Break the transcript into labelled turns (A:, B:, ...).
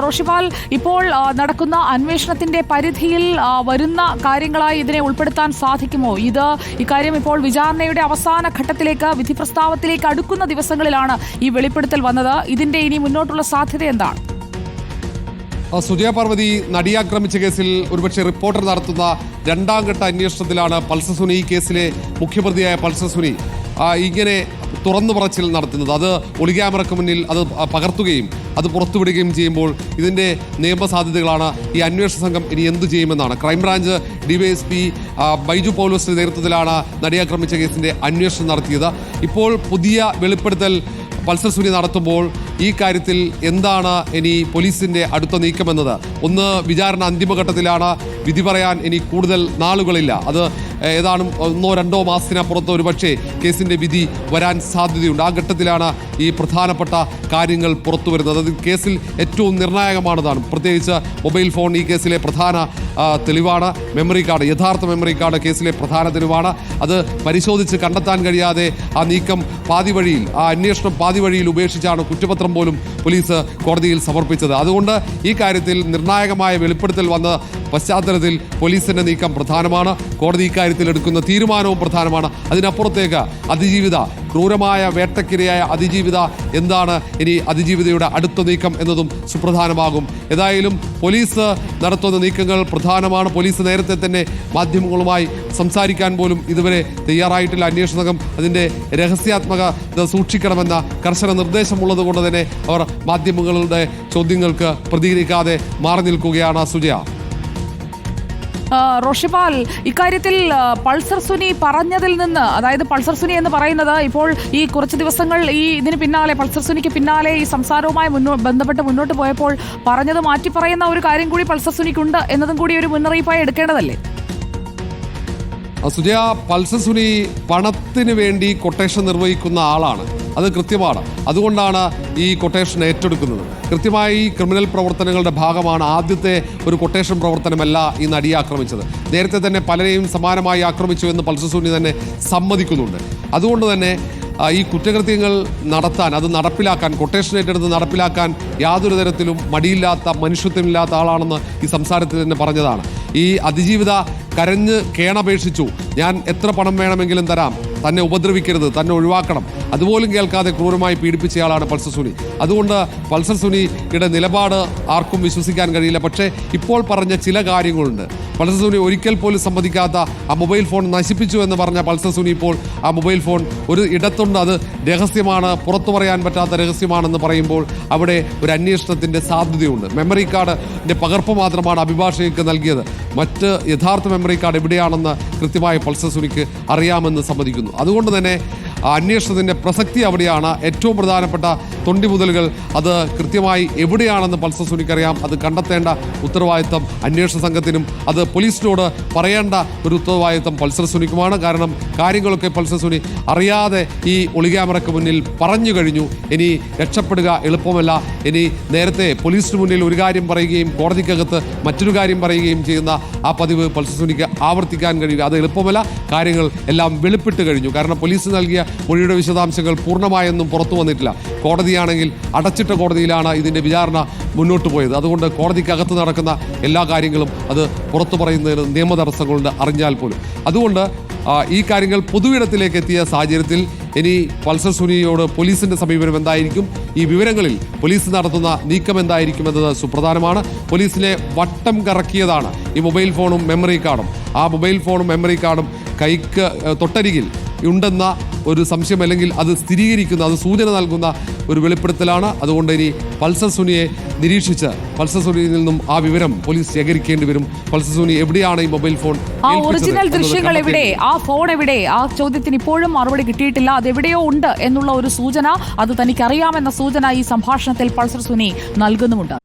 A: റോഷിപാൽ ഇപ്പോൾ നടക്കുന്ന അന്വേഷണത്തിന്റെ പരിധിയിൽ വരുന്ന കാര്യങ്ങളായി ഇതിനെ ഉൾപ്പെടുത്താൻ സാധിക്കുമോ? ഇത് ഇക്കാര്യം ഇപ്പോൾ വിചാരണയുടെ അവസാന ഘട്ടത്തിലേക്ക് വിധി പ്രസ്താവത്തിലേക്ക് അടുക്കുന്ന ദിവസങ്ങളിലാണ് ഈ വെളിപ്പെടുത്തൽ വന്നത്. ഇതിന്റെ ഇനി മുന്നോട്ടുള്ള സാധ്യത എന്താണ്?
B: സുജയ പാർവതി നടിയാക്രമിച്ച കേസിൽ ഒരുപക്ഷെ റിപ്പോർട്ടർ നടത്തുന്ന രണ്ടാം ഘട്ട അന്വേഷണത്തിലാണ് പൾസസുനി കേസിലെ മുഖ്യപ്രതിയായ പൾസർ സുനി ആ, ഇങ്ങനെ തുറന്നു പറച്ചിൽ നടത്തുന്നത്. അത് ഒളിക്യാമറയ്ക്ക് മുന്നിൽ അത് പകർത്തുകയും അത് പുറത്തുവിടുകയും ചെയ്യുമ്പോൾ ഇതിന്റെ നിയമസാധ്യതകളാണ് ഈ അന്വേഷണ സംഘം ഇനി എന്തു ചെയ്യുമെന്നാണ്. ക്രൈംബ്രാഞ്ച് ഡിവൈഎസ്പി ബൈജു പൗലോസിന്റെ നേതൃത്വത്തിലാണ് നടിയാക്രമിച്ച കേസിന്റെ അന്വേഷണം നടത്തിയത്. ഇപ്പോൾ പുതിയ വെളിപ്പെടുത്തൽ പൾസർ നടത്തുമ്പോൾ ഈ കാര്യത്തിൽ എന്താണ് ഇനി പോലീസിന്റെ അടുത്ത നീക്കമെന്നത്? ഒന്ന് വിചാരണ അന്തിമഘട്ടത്തിലാണ്. വിധി പറയാൻ ഇനി കൂടുതൽ നാളുകളില്ല. അത് ഏതാണ്ട് ഒന്നോ രണ്ടോ മാസത്തിനപ്പുറത്ത് ഒരുപക്ഷെ കേസിന്റെ വിധി വരാൻ സാധ്യതയുണ്ട്. ആ ഘട്ടത്തിലാണ് ഈ പ്രധാനപ്പെട്ട കാര്യങ്ങൾ പുറത്തു വരുന്നത്. അത് കേസിൽ ഏറ്റവും നിർണായകമാണതാണ്. പ്രത്യേകിച്ച് മൊബൈൽ ഫോൺ ഈ കേസിലെ പ്രധാന തെളിവാണ്. മെമ്മറി കാർഡ് യഥാർത്ഥ മെമ്മറി കാർഡ് കേസിലെ പ്രധാന തെളിവാണ്. അത് പരിശോധിച്ച് കണ്ടെത്താൻ കഴിയാതെ ആ നീക്കം പാതി വഴിയിൽ ആ അന്വേഷണം പാതി വഴിയിൽ ഉപേക്ഷിച്ചാണ് കുറ്റപത്രം പോലും പോലീസ് കോടതിയിൽ സമർപ്പിച്ചത്. അതുകൊണ്ട് ഈ കാര്യത്തിൽ നിർണായകമായ വെളിപ്പെടുത്തൽ വന്ന പശ്ചാത്തലത്തിൽ പോലീസിന്റെ നീക്കം പ്രധാനമാണ്. കോടതി ഇക്കാര്യത്തിൽ എടുക്കുന്ന തീരുമാനവും പ്രധാനമാണ്. അതിനപ്പുറത്തേക്ക് അതിജീവിത ക്രൂരമായ വേട്ടക്കിരയായ അതിജീവിത എന്താണ്? ഇനി അതിജീവിതയുടെ അടുത്ത നീക്കം എന്നതും സുപ്രധാനമാകും. ഏതായാലും പോലീസ് നടത്തുന്ന നീക്കങ്ങൾ പ്രധാനമാണ്. പോലീസ് നേരത്തെ തന്നെ മാധ്യമങ്ങളുമായി സംസാരിക്കാൻ പോലും ഇതുവരെ തയ്യാറായിട്ടില്ല. അന്വേഷണ സംഘം അതിന്റെ രഹസ്യാത്മകത സൂക്ഷിക്കണമെന്ന കർശന നിർദ്ദേശമുള്ളത് കൊണ്ട് തന്നെ അവർ മാധ്യമങ്ങളുടെ ചോദ്യങ്ങൾക്ക് പ്രതികരിക്കാതെ മാറി നിൽക്കുകയാണ് സുജയ.
A: റോഷിപാൽ ഇക്കാര്യത്തിൽ പൾസർ സുനി പറഞ്ഞതിൽ നിന്ന് അതായത് പൾസർ സുനി എന്ന് പറയുന്നത് ഇപ്പോൾ ഈ കുറച്ച് ദിവസങ്ങൾ ഈ ഇതിന് പിന്നാലെ പൾസർ സുനിക്ക് പിന്നാലെ ഈ സംസാരവുമായി ബന്ധപ്പെട്ട് മുന്നോട്ട് പോയപ്പോൾ പറഞ്ഞത് മാറ്റി പറയുന്ന ഒരു കാര്യം കൂടി പൾസർ സുനിക്കുണ്ട് എന്നതും കൂടി ഒരു മുന്നറിയിപ്പായി എടുക്കേണ്ടതല്ലേ?
B: സുജയ പൾസർ സുനി പണത്തിന് വേണ്ടി കൊട്ടേഷൻ നിർവഹിക്കുന്ന ആളാണ്. അത് കൃത്യമാണ്. അതുകൊണ്ടാണ് ഈ കൊട്ടേഷൻ ഏറ്റെടുക്കുന്നത്. കൃത്യമായി ക്രിമിനൽ പ്രവർത്തനങ്ങളുടെ ഭാഗമാണ് ആദ്യത്തെ ഒരു കൊട്ടേഷൻ പ്രവർത്തനമല്ല ഈ നടിയെ ആക്രമിച്ചത്. നേരത്തെ തന്നെ പലരെയും സമാനമായി ആക്രമിച്ചു എന്ന് പൾസസൂനി തന്നെ സമ്മതിക്കുന്നുണ്ട്. അതുകൊണ്ട് തന്നെ ഈ കുറ്റകൃത്യങ്ങൾ നടത്താൻ അത് നടപ്പിലാക്കാൻ കൊട്ടേഷൻ ഏറ്റെടുത്ത് നടപ്പിലാക്കാൻ യാതൊരു തരത്തിലും മടിയില്ലാത്ത മനുഷ്യത്വമില്ലാത്ത ആളാണെന്ന് ഈ സംസാരത്തിൽ തന്നെ പറഞ്ഞതാണ്. ഈ അതിജീവിത കരഞ്ഞ് കേണപേക്ഷിച്ചു. ഞാൻ എത്ര പണം വേണമെങ്കിലും തരാം. തന്നെ ഉപദ്രവിക്കരുത്. തന്നെ ഒഴിവാക്കണം. അതുപോലും കേൾക്കാതെ ക്രൂരമായി പീഡിപ്പിച്ചയാളാണ് പൾസർ സുനി. അതുകൊണ്ട് പൾസർ സുനിയുടെ നിലപാട് ആർക്കും വിശ്വസിക്കാൻ കഴിയില്ല. പക്ഷേ ഇപ്പോൾ പറഞ്ഞ ചില കാര്യങ്ങളുണ്ട്. പൾസർ സുനി ഒരിക്കൽ പോലും സമ്മതിക്കാത്ത ആ മൊബൈൽ ഫോൺ നശിപ്പിച്ചു എന്ന് പറഞ്ഞ പൾസർ സുനി ഇപ്പോൾ ആ മൊബൈൽ ഫോൺ ഒരു ഇടത്തുണ്ട്. അത് രഹസ്യമാണ്. പുറത്തു പറയാൻ പറ്റാത്ത രഹസ്യമാണെന്ന് പറയുമ്പോൾ അവിടെ ഒരു അന്വേഷണത്തിന്റെ സാധ്യതയുണ്ട്. മെമ്മറി കാർഡിന്റെ പകർപ്പ് മാത്രമാണ് അഭിഭാഷകർക്ക് നൽകിയത്. മറ്റ് യഥാർത്ഥ മെമ്മറി കാർഡ് എവിടെയാണെന്ന് കൃത്യമായി പൾസർ സുനിക്ക് അറിയാമെന്ന് സമ്മതിക്കുന്നു. അതുകൊണ്ട് തന്നെ ആ അന്വേഷണത്തിന്റെ പ്രസക്തി അവിടെയാണ്. ഏറ്റവും പ്രധാനപ്പെട്ട തൊണ്ടി മുതലുകൾ അത് കൃത്യമായി എവിടെയാണെന്ന് പൾസർ സുനിക്കറിയാം. അത് കണ്ടെത്തേണ്ട ഉത്തരവാദിത്തം അന്വേഷണ സംഘത്തിനും അത് പോലീസിനോട് പറയേണ്ട ഒരു ഉത്തരവാദിത്തം പൾസർ സുനിക്കുമാണ്. കാരണം കാര്യങ്ങളൊക്കെ പൾസർ സുനി അറിയാതെ ഈ ഒളിക്യാമറയ്ക്ക് മുന്നിൽ പറഞ്ഞു കഴിഞ്ഞു. ഇനി രക്ഷപ്പെടുക എളുപ്പമല്ല. ഇനി നേരത്തെ പോലീസിന് മുന്നിൽ ഒരു കാര്യം പറയുകയും കോടതിക്കകത്ത് മറ്റൊരു കാര്യം പറയുകയും ചെയ്യുന്ന ആ പതിവ് പൾസർ സുനിക്ക് ആവർത്തിക്കാൻ കഴിയുക അത് എളുപ്പമല്ല. കാര്യങ്ങൾ എല്ലാം വെളിപ്പെട്ട് കഴിഞ്ഞു. കാരണം പോലീസ് നൽകിയ മൊഴിയുടെ വിശദാംശങ്ങൾ പൂർണമായൊന്നും പുറത്തു വന്നിട്ടില്ല. കോടതിയാണെങ്കിൽ അടച്ചിട്ട കോടതിയിലാണ് ഇതിന്റെ വിചാരണ മുന്നോട്ട് പോയത്. അതുകൊണ്ട് കോടതിക്കകത്ത് നടക്കുന്ന എല്ലാ കാര്യങ്ങളും അത് പുറത്തു പറയുന്നതിന് നിയമ തടസ്സങ്ങളുണ്ട് അറിഞ്ഞാൽ പോലും. അതുകൊണ്ട് ഈ കാര്യങ്ങൾ പൊതുവിടത്തിലേക്ക് എത്തിയ സാഹചര്യത്തിൽ ഇനി പൾസർ സുനിയോട് പോലീസിന്റെ സമീപനം എന്തായിരിക്കും? ഈ വിവരങ്ങളിൽ പോലീസ് നടത്തുന്ന നീക്കം എന്തായിരിക്കും എന്നത് സുപ്രധാനമാണ്. പോലീസിനെ വട്ടം കറക്കിയതാണ്. ഈ മൊബൈൽ ഫോണും മെമ്മറി കാർഡും. ആ മൊബൈൽ ഫോണും മെമ്മറി കാർഡും കൈക്ക് തൊട്ടരികിൽ ഉണ്ടെന്ന ഒരു സംശയം അല്ലെങ്കിൽ അത് സ്ഥിരീകരിക്കുന്ന അത് സൂചന നൽകുന്ന ഒരു വെളിപ്പെടുത്തലാണ്. അതുകൊണ്ട് ഇനി പൾസർ സുനിയെ നിരീക്ഷിച്ച് പൾസർ സുനിയിൽ നിന്നും ആ വിവരം പോലീസ് ശേഖരിക്കേണ്ടി വരും. പൾസർ സുനി എവിടെയാണ് ഈ മൊബൈൽ ഫോൺ
A: ആ ഒറിജിനൽ ദൃശ്യങ്ങൾ എവിടെ? ആ ഫോൺ എവിടെ? ആ ചോദ്യത്തിന് ഇപ്പോഴും മറുപടി കിട്ടിയിട്ടില്ല. അത് എവിടെയോ ഉണ്ട് എന്നുള്ള ഒരു സൂചന അത് തനിക്കറിയാമെന്ന സൂചന ഈ സംഭാഷണത്തിൽ പൾസർ സുനി നൽകുന്നുമുണ്ട്.